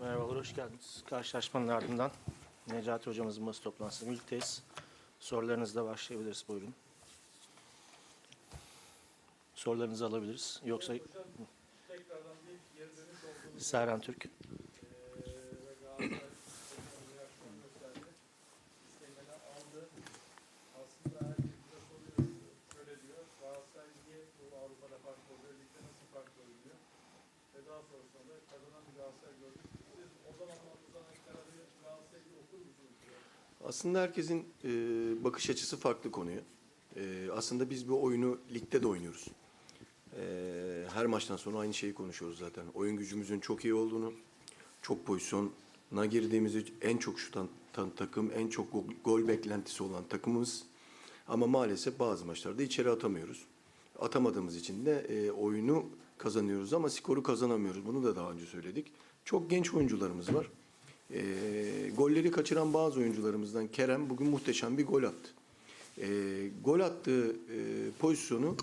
hoş geldiniz. Karşılaşmanın ardından Necati hocamızın basın toplantısında birlikteyiz. Sorularınızla başlayabiliriz. Buyurun. Sorularınızı alabiliriz. Yoksa Tekrardan bir geri dönüş olduğunu Serhan Türk. eee, Aslında herkesin e, bakış açısı farklı konuya. E, aslında biz bu oyunu ligde de oynuyoruz. E, her maçtan sonra aynı şeyi konuşuyoruz zaten. Oyun gücümüzün çok iyi olduğunu, çok pozisyona girdiğimizi, en çok şutan tan- takım, en çok gol, gol beklentisi olan takımımız. Ama maalesef bazı maçlarda içeri atamıyoruz. Atamadığımız için de e, oyunu kazanıyoruz ama skoru kazanamıyoruz. Bunu da daha önce söyledik. Çok genç oyuncularımız var. E, golleri kaçıran bazı oyuncularımızdan Kerem bugün muhteşem bir gol attı. E, gol attığı e, pozisyonu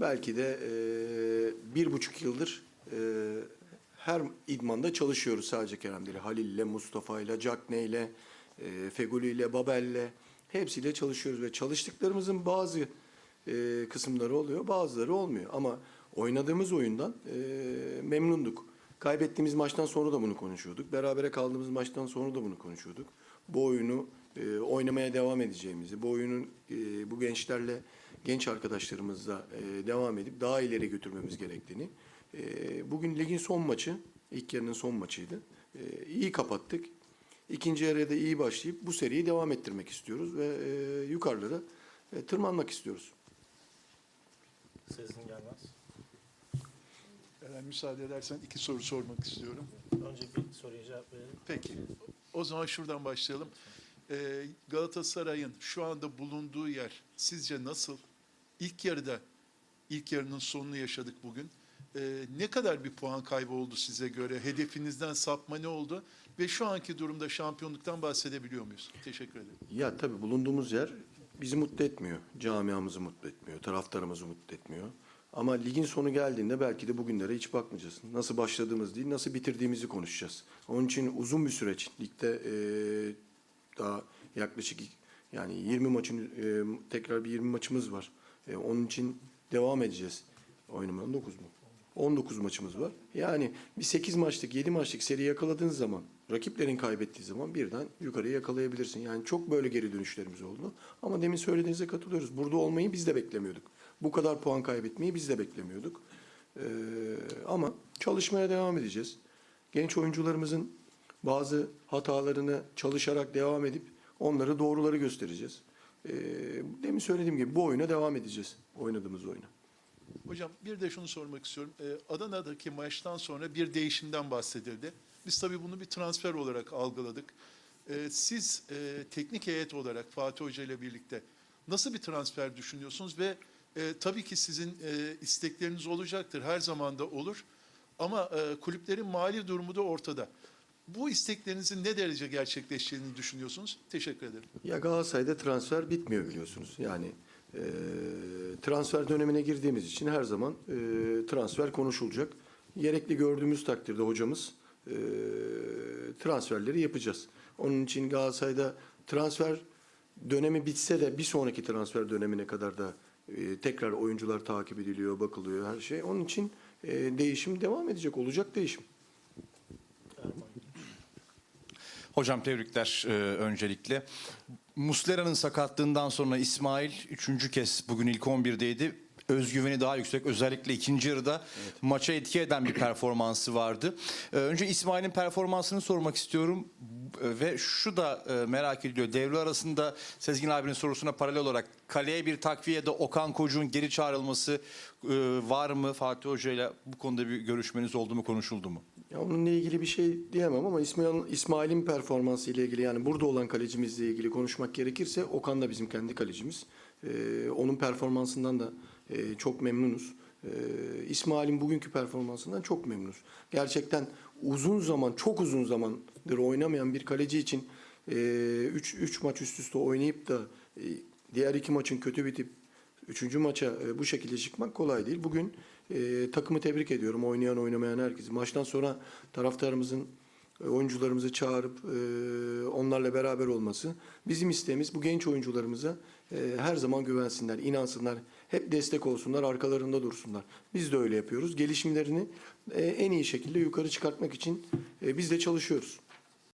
belki de e, bir buçuk yıldır e, her idmanda çalışıyoruz sadece Kerem değil. Halil'le, Mustafa'yla, Cagney'le, e, Fegoli'yle, Babel'le hepsiyle çalışıyoruz ve çalıştıklarımızın bazı e, kısımları oluyor, bazıları olmuyor. Ama oynadığımız oyundan e, memnunduk. Kaybettiğimiz maçtan sonra da bunu konuşuyorduk. Berabere kaldığımız maçtan sonra da bunu konuşuyorduk. Bu oyunu e, oynamaya devam edeceğimizi, bu oyunun e, bu gençlerle, genç arkadaşlarımızla e, devam edip daha ileri götürmemiz gerektiğini. E, bugün ligin son maçı, ilk yarının son maçıydı. E, iyi kapattık. İkinci yarıya da iyi başlayıp bu seriyi devam ettirmek istiyoruz ve e, yukarılara e, tırmanmak istiyoruz. Sezgin gelmez. Eğer müsaade edersen iki soru sormak istiyorum. Önce bir soruya cevap verelim. Peki. O zaman şuradan başlayalım. Ee, Galatasaray'ın şu anda bulunduğu yer sizce nasıl? İlk yarıda, ilk yarının sonunu yaşadık bugün. Ee, ne kadar bir puan kaybı oldu size göre? Hedefinizden sapma ne oldu? Ve şu anki durumda şampiyonluktan bahsedebiliyor muyuz? Teşekkür ederim. Ya tabii bulunduğumuz yer bizi mutlu etmiyor. Camiamızı mutlu etmiyor. Taraftarımızı mutlu etmiyor. Ama ligin sonu geldiğinde belki de bugünlere hiç bakmayacağız. Nasıl başladığımız değil, nasıl bitirdiğimizi konuşacağız. Onun için uzun bir süreç. Ligde eee, daha yaklaşık yani 20 maçın eee, tekrar bir 20 maçımız var. Eee, onun için devam edeceğiz. Oynamaya 19 mu? 19 maçımız var. Yani bir 8 maçlık, 7 maçlık seri yakaladığın zaman, rakiplerin kaybettiği zaman birden yukarıya yakalayabilirsin. Yani çok böyle geri dönüşlerimiz oldu. Ama demin söylediğinize katılıyoruz. Burada olmayı biz de beklemiyorduk. Bu kadar puan kaybetmeyi biz de beklemiyorduk. Ee, ama çalışmaya devam edeceğiz. Genç oyuncularımızın bazı hatalarını çalışarak devam edip onları doğruları göstereceğiz. Ee, demin söylediğim gibi bu oyuna devam edeceğiz. Oynadığımız oyuna. Hocam bir de şunu sormak istiyorum. Ee, Adana'daki maçtan sonra bir değişimden bahsedildi. Biz tabii bunu bir transfer olarak algıladık. Ee, siz e, teknik heyet olarak Fatih Hoca ile birlikte nasıl bir transfer düşünüyorsunuz ve e, tabii ki sizin e, istekleriniz olacaktır, her zaman da olur. Ama e, kulüplerin mali durumu da ortada. Bu isteklerinizin ne derece gerçekleşeceğini düşünüyorsunuz? Teşekkür ederim. Ya Galatasaray'da transfer bitmiyor biliyorsunuz. Yani e, transfer dönemine girdiğimiz için her zaman e, transfer konuşulacak. Gerekli gördüğümüz takdirde hocamız e, transferleri yapacağız. Onun için Galatasaray'da transfer dönemi bitse de bir sonraki transfer dönemine kadar da e, tekrar oyuncular takip ediliyor, bakılıyor her şey. Onun için e, değişim devam edecek, olacak değişim. Hocam tebrikler e, öncelikle. Muslera'nın sakatlığından sonra İsmail üçüncü kez bugün ilk 11'deydi. Özgüveni daha yüksek. Özellikle ikinci yarıda maça etki eden bir performansı vardı. E, önce İsmail'in performansını sormak istiyorum. E, ve şu da e, merak ediliyor. Devre arasında Sezgin abinin sorusuna paralel olarak kaleye bir takviyede Okan Kocuğ'un geri çağrılması e, var mı? Fatih Hoca ile bu konuda bir görüşmeniz oldu mu, konuşuldu mu? Ya onunla ilgili bir şey diyemem ama İsmail, İsmail'in performansı ile ilgili yani burada olan kalecimizle ilgili konuşmak gerekirse Okan da bizim kendi kalecimiz. Onun performansından da çok memnunuz. İsmail'in bugünkü performansından çok memnunuz. Gerçekten uzun zaman, çok uzun zamandır oynamayan bir kaleci için 3 üç maç üst üste oynayıp da e, diğer iki maçın kötü bitip Üçüncü maça e, bu şekilde çıkmak kolay değil. Bugün e, takımı tebrik ediyorum. Oynayan oynamayan herkesi. Maçtan sonra taraftarımızın e, oyuncularımızı çağırıp e, onlarla beraber olması. Bizim isteğimiz bu genç oyuncularımıza e, her zaman güvensinler, inansınlar, hep destek olsunlar, arkalarında dursunlar. Biz de öyle yapıyoruz. Gelişimlerini e, en iyi şekilde yukarı çıkartmak için e, biz de çalışıyoruz.